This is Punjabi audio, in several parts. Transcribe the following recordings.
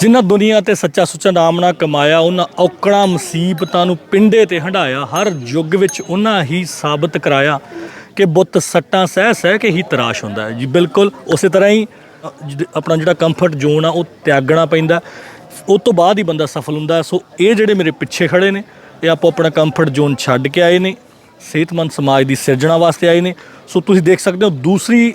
ਜਿਨ੍ਹਾਂ ਦੁਨੀਆ ਤੇ ਸੱਚਾ ਸੁੱਚਾ ਨਾਮ ਨਾ ਕਮਾਇਆ, ਉਹਨਾਂ ਔਕੜਾਂ, ਮੁਸੀਬਤਾਂ ਨੂੰ ਪਿੰਡੇ ਤੇ ਹੰਡਾਇਆ ਹਰ ਯੁੱਗ ਵਿੱਚ ਉਹਨਾਂ ਹੀ ਸਾਬਤ ਕਰਾਇਆ ਕਿ ਬੁੱਤ ਸੱਟਾਂ ਸਹਿ ਸਹਿ ਕੇ ਹੀ ਤਰਾਸ਼ ਹੁੰਦਾ ਹੈ। ਜੀ, ਬਿਲਕੁਲ ਉਸੇ ਤਰ੍ਹਾਂ ਹੀ ਆਪਣਾ ਜਿਹੜਾ ਕੰਫਰਟ ਜ਼ੋਨ ਆ, ਉਹ ਤਿਆਗਣਾ ਪੈਂਦਾ ਉਸ ਤੋਂ ਬਾਅਦ ਹੀ ਬੰਦਾ ਸਫਲ ਹੁੰਦਾ ਸੋ ਇਹ ਜਿਹੜੇ ਮੇਰੇ ਪਿੱਛੇ ਖੜੇ ਨੇ, ਇਹ ਆਪੋ ਆਪਣਾ ਕੰਫਰਟ ਜ਼ੋਨ ਛੱਡ ਕੇ ਆਏ ਨੇ, ਸਿਹਤਮੰਦ ਸਮਾਜ ਦੀ ਸਿਰਜਣਾ ਵਾਸਤੇ ਆਏ ਨੇ। ਸੋ ਤੁਸੀਂ ਦੇਖ ਸਕਦੇ ਹੋ, ਦੂਸਰੀ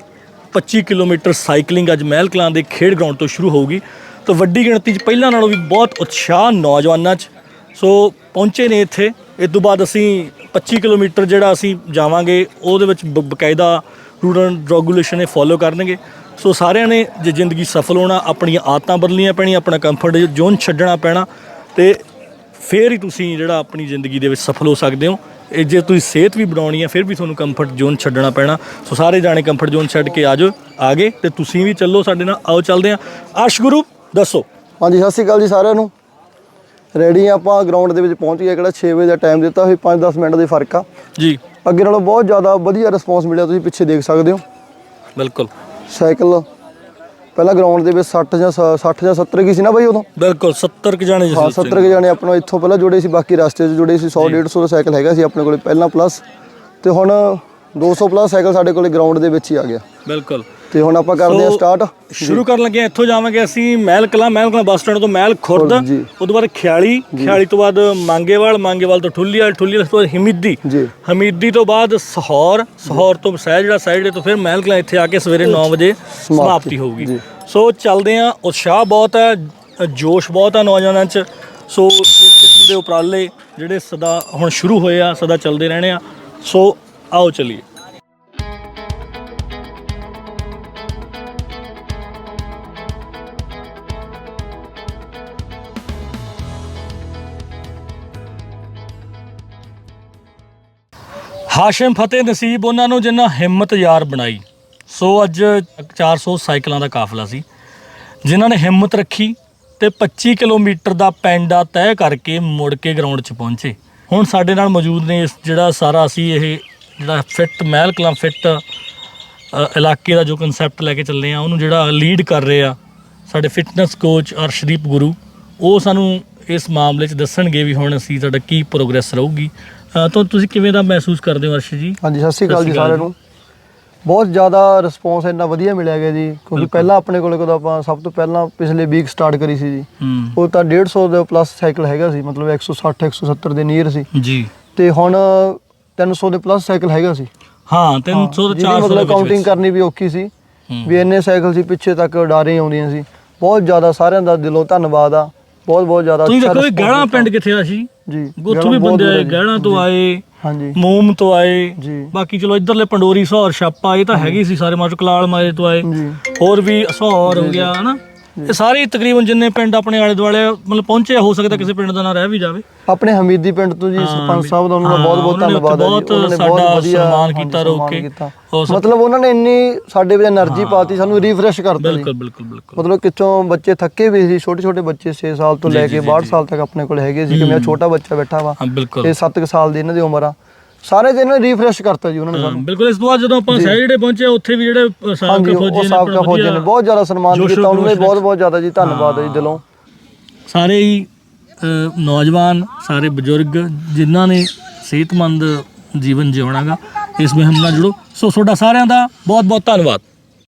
25 ਕਿਲੋਮੀਟਰ ਸਾਈਕਲਿੰਗ ਅੱਜ ਮਹਿਲ ਕਲਾਂ ਦੇ ਖੇਡ ਗਰਾਊਂਡ ਤੋਂ ਸ਼ੁਰੂ ਹੋਊਗੀ। ਤਾਂ ਵੱਡੀ ਗਿਣਤੀ 'ਚ ਪਹਿਲਾਂ ਨਾਲੋਂ ਵੀ ਬਹੁਤ ਉਤਸ਼ਾਹ ਨੌਜਵਾਨਾਂ 'ਚ। ਸੋ ਪਹੁੰਚੇ ਨੇ ਇੱਥੇ। ਇਸ ਤੋਂ ਬਾਅਦ ਅਸੀਂ 25 ਕਿਲੋਮੀਟਰ ਜਿਹੜਾ ਅਸੀਂ ਜਾਵਾਂਗੇ, ਉਹਦੇ ਵਿੱਚ ਬ- ਬਕਾਇਦਾ ਰੂਲ ਐਂਡ ਰੈਗੂਲੇਸ਼ਨ ਇਹ ਫੋਲੋ ਕਰਨਗੇ। ਸੋ ਸਾਰਿਆਂ ਨੇ ਜੇ ਜ਼ਿੰਦਗੀ ਸਫਲ ਹੋਣਾ, ਆਪਣੀਆਂ ਆਦਤਾਂ ਬਦਲਣੀਆਂ ਪੈਣੀਆਂ, ਆਪਣਾ ਕੰਫਰਟ ਜ਼ੋਨ ਛੱਡਣਾ ਪੈਣਾ, ਤੇ ਫੇਰ ਹੀ ਤੁਸੀਂ ਜਿਹੜਾ ਆਪਣੀ ਜ਼ਿੰਦਗੀ ਦੇ ਵਿੱਚ ਸਫਲ ਹੋ ਸਕਦੇ ਹੋ। ਇਹ ਜੇ ਤੁਸੀਂ ਸਿਹਤ ਵੀ ਬਣਾਉਣੀ ਹੈ, ਫਿਰ ਵੀ ਤੁਹਾਨੂੰ ਕੰਫਰਟ ਜ਼ੋਨ ਛੱਡਣਾ ਪੈਣਾ। ਸੋ ਸਾਰੇ ਜਾਣੇ ਕੰਫਰਟ ਜ਼ੋਨ ਛੱਡ ਕੇ ਆਜੋ ਆਗੇ ਤੇ ਤੁਸੀਂ ਵੀ ਚੱਲੋ ਸਾਡੇ ਨਾਲ। ਆਓ, ਚੱਲਦੇ ਹਾਂ। ਅਰਸ਼ ਗੁਰੂ ਦੱਸੋ। ਹਾਂਜੀ ਸਤਿ ਸ਼੍ਰੀ ਅਕਾਲ ਜੀ ਸਾਰਿਆਂ ਨੂੰ। ਰੈਡੀ ਆਪਾਂ ਗਰਾਊਂਡ ਦੇ ਵਿੱਚ ਪਹੁੰਚ ਗਏ ਕਿਹੜਾ 6 ਵਜੇ ਦਾ ਟਾਈਮ ਦਿੱਤਾ ਹੋਈ 5-10 ਮਿੰਟ ਦੇ ਫ਼ਰਕ ਆ। ਜੀ। ਅੱਗੇ ਨਾਲੋਂ ਬਹੁਤ ਜ਼ਿਆਦਾ ਵਧੀਆ ਰਿਸਪੌਂਸ ਮਿਲਿਆ ਤੁਸੀਂ ਪਿੱਛੇ ਦੇਖ ਸਕਦੇ ਹੋ। ਬਿਲਕੁਲ। ਸਾਈਕਲ ਪਹਿਲਾਂ ਗਰਾਊਂਡ ਦੇ ਵਿੱਚ 60 ਜਾਂ ਸ- 60 ਜਾਂ 70 ਕੀ ਸੀ ਨਾ ਬਾਈ ਉਦੋਂ? ਬਿਲਕੁਲ 70 ਕ ਜਾਣੇ ਹਾਂ 70 ਕੇ ਜਾਣੇ ਆਪਣਾ ਇੱਥੋਂ ਪਹਿਲਾਂ ਜੁੜੇ ਸੀ ਬਾਕੀ ਰਸਤੇ 'ਚ ਜੁੜੇ ਸੀ 100 150 ਦਾ ਸਾਈਕਲ ਹੈਗਾ ਸੀ ਆਪਣੇ ਕੋਲੇ ਪਹਿਲਾਂ ਪਲੱਸ ਤੇ ਹੁਣ 200 ਪਲੱਸ ਸਾਈਕਲ ਸਾਡੇ ਕੋਲੇ ਗਰਾਊਂਡ ਦੇ ਵਿੱਚ ਹੀ ਆ ਗਿਆ। ਬਿਲਕੁਲ। ਤੇ ਹੁਣ ਆਪਾਂ ਕਰਦੇ ਹਾਂ ਸਟਾਰਟ ਸ਼ੁਰੂ ਕਰਨ ਲੱਗੇ ਇੱਥੋਂ ਜਾਵਾਂਗੇ ਅਸੀਂ ਮਹਿਲ ਕਲਾਂ ਮਹਿਲ ਕਲਾਂ ਬੱਸ ਸਟੈਂਡ ਤੋਂ ਮਹਿਲ ਖੁਰਦ। ਉਸ ਤੋਂ ਬਾਅਦ ਖਿਆਲੀ ਖਿਆਲੀ ਤੋਂ ਬਾਅਦ ਮੰਗੇਵਾਲ ਮੰਗੇਵਾਲ ਤੋਂ ਠੁੱਲੀਵਾਲ ਠੁੱਲੀਵਾਲ ਤੋਂ ਬਾਅਦ ਹਮੀਦੀ ਹਮੀਦੀ ਤੋਂ ਬਾਅਦ ਸਹੌਰ ਸਹੌਰ ਤੋਂ ਸਹਿ ਜਿਹੜਾ ਸਾਈਡ ਤੋਂ ਫਿਰ ਮਹਿਲ ਕਲਾਂ ਇੱਥੇ ਆ ਕੇ ਸਵੇਰੇ 9 ਵਜੇ ਸਮਾਪਤੀ। ਹੋਊਗੀ। ਸੋ ਚੱਲਦੇ ਆ ਉਤਸ਼ਾਹ ਬਹੁਤ ਹੈ ਜੋਸ਼ ਬਹੁਤ ਹੈ ਨੌਜਵਾਨਾਂ 'ਚ। ਸੋ ਇਸ ਕਿਸਮ ਦੇ ਉਪਰਾਲੇ ਜਿਹੜੇ ਸਦਾ ਹੁਣ ਸ਼ੁਰੂ ਹੋਏ ਆ ਸਦਾ ਚੱਲਦੇ ਰਹਿਣੇ ਆ। ਸੋ ਆਓ ਚਲੀਏ। ਹਾਸ਼ਮ ਫਤਿਹ ਨਸੀਬ ਉਹਨਾਂ ਨੂੰ ਜਿਨ੍ਹਾਂ ਹਿੰਮਤ ਯਾਰ ਬਣਾਈ। ਸੋ ਅੱਜ 400 ਸਾਈਕਲਾਂ ਦਾ ਕਾਫਲਾ ਸੀ। ਜਿਨ੍ਹਾਂ ਨੇ ਹਿੰਮਤ ਰੱਖੀ ਤੇ 25 ਕਿਲੋਮੀਟਰ ਦਾ ਪੈਂਡਾ ਤੈਅ ਕਰਕੇ ਮੁੜ ਕੇ ਗਰਾਊਂਡ 'ਚ ਪਹੁੰਚੇ। ਹੁਣ ਸਾਡੇ ਨਾਲ ਮੌਜੂਦ ਨੇ ਇਸ ਜਿਹੜਾ ਸਾਰਾ ਅਸੀਂ ਇਹ ਜਿਹੜਾ ਫਿੱਟ ਮਹਿਲ ਕਲਾਂ ਫਿੱਟ ਇਲਾਕੇ ਦਾ ਜੋ ਕਨਸੈਪਟ ਲੈ ਕੇ ਚੱਲੇ ਆ, ਉਹਨੂੰ ਜਿਹੜਾ ਲੀਡ ਕਰ ਰਹੇ ਆ ਸਾਡੇ ਫਿਟਨੈਸ ਕੋਚ ਅਰਸ਼ਦੀਪ ਗੁਰੂ, ਉਹ ਸਾਨੂੰ ਇਸ ਮਾਮਲੇ 'ਚ ਦੱਸਣਗੇ ਵੀ ਹੁਣ ਅਸੀਂ ਸਾਡਾ ਕੀ ਪ੍ਰੋਗਰੈਸ ਰਹੂਗੀ। ਅ, ਤਾਂ ਤੁਸੀਂ ਕਿਵੇਂ ਦਾ ਮਹਿਸੂਸ ਕਰਦੇ ਹੋ ਅਰਸ਼ ਜੀ? ਹਾਂਜੀ ਸਤਿ ਸ਼੍ਰੀ ਅਕਾਲ ਜੀ ਸਾਰਿਆਂ ਨੂੰ। ਬਹੁਤ ਜ਼ਿਆਦਾ ਰਿਸਪੌਂਸ ਇੰਨਾ ਵਧੀਆ ਮਿਲਿਆ ਗਿਆ ਜੀ ਕਿਉਂਕਿ ਪਹਿਲਾਂ ਆਪਣੇ ਕੋਲੇ ਕਦੋਂ ਆਪਾਂ ਸਭ ਤੋਂ ਪਹਿਲਾਂ ਪਿਛਲੇ ਵੀਕ ਸਟਾਰਟ ਕਰੀ ਸੀ ਜੀ। ਹੂੰ। ਉਹ ਤਾਂ 150 ਦੇ ਪਲੱਸ ਸਾਈਕਲ ਹੈਗਾ ਸੀ ਮਤਲਬ 160 170 ਦੇ ਨੀਅਰ ਸੀ। ਜੀ। ਤੇ ਹੁਣ 300 ਦੇ ਪਲੱਸ ਸਾਈਕਲ ਹੈਗਾ ਸੀ। ਹਾਂ 300 ਤੋਂ ਜਿਹਦੀ 400 ਦੇ ਮਤਲਬ ਕਾਊਂਟਿੰਗ। ਕਰਨੀ ਵੀ ਔਖੀ ਸੀ। ਵੀ ਇੰਨੇ ਸਾਈਕਲ ਸੀ ਪਿੱਛੇ ਤੱਕ ਉਡਾਰੇ ਆਉਂਦੀਆਂ ਸੀ। ਬਹੁਤ ਜ਼ਿਆਦਾ ਸਾਰਿਆਂ ਦਾ ਦਿਲੋਂ ਧੰਨਵਾਦ ਆ। ਬਹੁਤ ਬਹੁਤ ਜ਼ਿਆਦਾ ਤੁਸੀਂ ਅੱਛਾ ਦੇਖੋ ਇਹ response ਗਹਿਣਾ। ਪਿੰਡ ਕਿੱਥੇ ਆ ਸੀ? ਜੀ ਉੱਥੋਂ ਗਹਿਣਾ ਵੀ ਬਹੁਤ ਬੰਦੇ ਦੂਰ ਆਏ ਹੈ। ਗਹਿਣਾ ਤੋਂ ਆਏ ਹਾਂਜੀ। ਮੋਮ ਤੋਂ ਆਏ। ਜੀ। ਬਾਕੀ ਚਲੋ ਇਧਰਲੇ ਪੰਡੋਰੀ ਸਹੌਰ ਛਾਪਾ ਇਹ ਤਾਂ ਹੈਗੀ ਸੀ ਸਾਰੇ ਮਾਰ ਕਲਾਲ ਮਾਰੇ ਤੋਂ ਆਏ। ਜੀ। ਹੋਰ ਵੀ ਸਹੌਰ ਹੋ ਗਿਆ ਹਨਾ? ਇਹ ਸਾਰੇ ਤਕਰੀਬਨ ਜਿੰਨੇ ਪਿੰਡ ਆਪਣੇ ਆਲੇ ਦੁਆਲੇ ਮਤਲਬ ਪਹੁੰਚੇ ਹੋ ਸਕਦਾ ਕਿਸੇ ਪਿੰਡ ਦਾ ਨਾ ਰਹਿ ਵੀ ਜਾਵੇ। ਆਪਣੇ ਹਮੀਦੀ ਪਿੰਡ ਤੋਂ ਜੀ ਸਰਪੰਚ ਸਾਹਿਬ ਦਾ ਉਹਨਾਂ ਦਾ ਬਹੁਤ ਬਹੁਤ ਧੰਨਵਾਦ ਹੈ ਜੀ। ਉਹਨਾਂ ਨੇ ਬਹੁਤ ਵਧੀਆ ਸਨਮਾਨ ਕੀਤਾ ਰੋਕ ਕੇ। ਮਤਲਬ ਉਹਨਾਂ ਨੇ ਇੰਨੀ ਸਾਡੇ ਵਿੱਚ એનર્ਜੀ ਪਾਤੀ ਸਾਨੂੰ ਰੀਫਰੈਸ਼ ਕਰਤਾ ਬਿਲਕੁਲ ਬਿਲਕੁਲ ਬਿਲਕੁਲ। ਮਤਲਬ ਕਿਚੋਂ ਬੱਚੇ ਥੱਕੇ ਵੀ ਸੀ ਛੋਟੇ ਛੋਟੇ ਬੱਚੇ 6 ਸਾਲ ਤੋਂ ਲੈ ਕੇ 62 ਸਾਲ ਤੱਕ ਆਪਣੇ ਕੋਲ ਹੈਗੇ ਸੀ ਕਿ ਮੇਰਾ ਛੋਟਾ ਬੱਚਾ ਬੈਠਾ ਵਾ। ਇਹ 7 ਸਾਲ ਦੀ ਇਹਨਾਂ ਦੀ ਉਮਰ ਆ। ਸਾਰੇ ਦਿਨ ਰੀਫਰੈਸ਼ ਕਰਤਾ ਜੀ ਉਹਨਾਂ ਨੇ ਸਾਨੂੰ। ਬਿਲਕੁਲ ਇਸ ਤੋਂ ਬਾਅਦ ਜਦੋਂ ਆਪਾਂ ਸਾਈਡੇ ਪਹੁੰਚੇ ਉੱਥੇ ਵੀ ਜਿਹੜੇ ਸਾਬਕਾ ਫੌਜੀ ਨੇ ਸਾਬਕਾ ਫੌਜੀ ਨੇ ਬਹੁਤ ਜ਼ਿਆਦਾ ਸਨਮਾਨ ਕੀਤਾ ਉਹਨਾਂ ਨੇ ਖਰੋਸ਼ ਬਹੁਤ ਬਹੁਤ ਜ਼ਿਆਦਾ ਜੀ ਧੰਨਵਾਦ ਹੈ ਜੀ ਦਿਲੋਂ। ਸਾਰੇ ਹੀ ਨੌਜਵਾਨ ਸਾਰੇ ਬਜ਼ੁਰਗ ਜਿਨ੍ਹਾਂ ਨੇ ਸਿਹਤਮੰਦ ਜੀਵਨ ਜਿਉਣਾਗਾ ਇਸ ਮੁਹਿੰਮ ਨਾਲ ਜੁੜੋ। ਸੋ ਤੁਹਾਡਾ ਸਾਰਿਆਂ ਦਾ ਬਹੁਤ ਬਹੁਤ ਧੰਨਵਾਦ।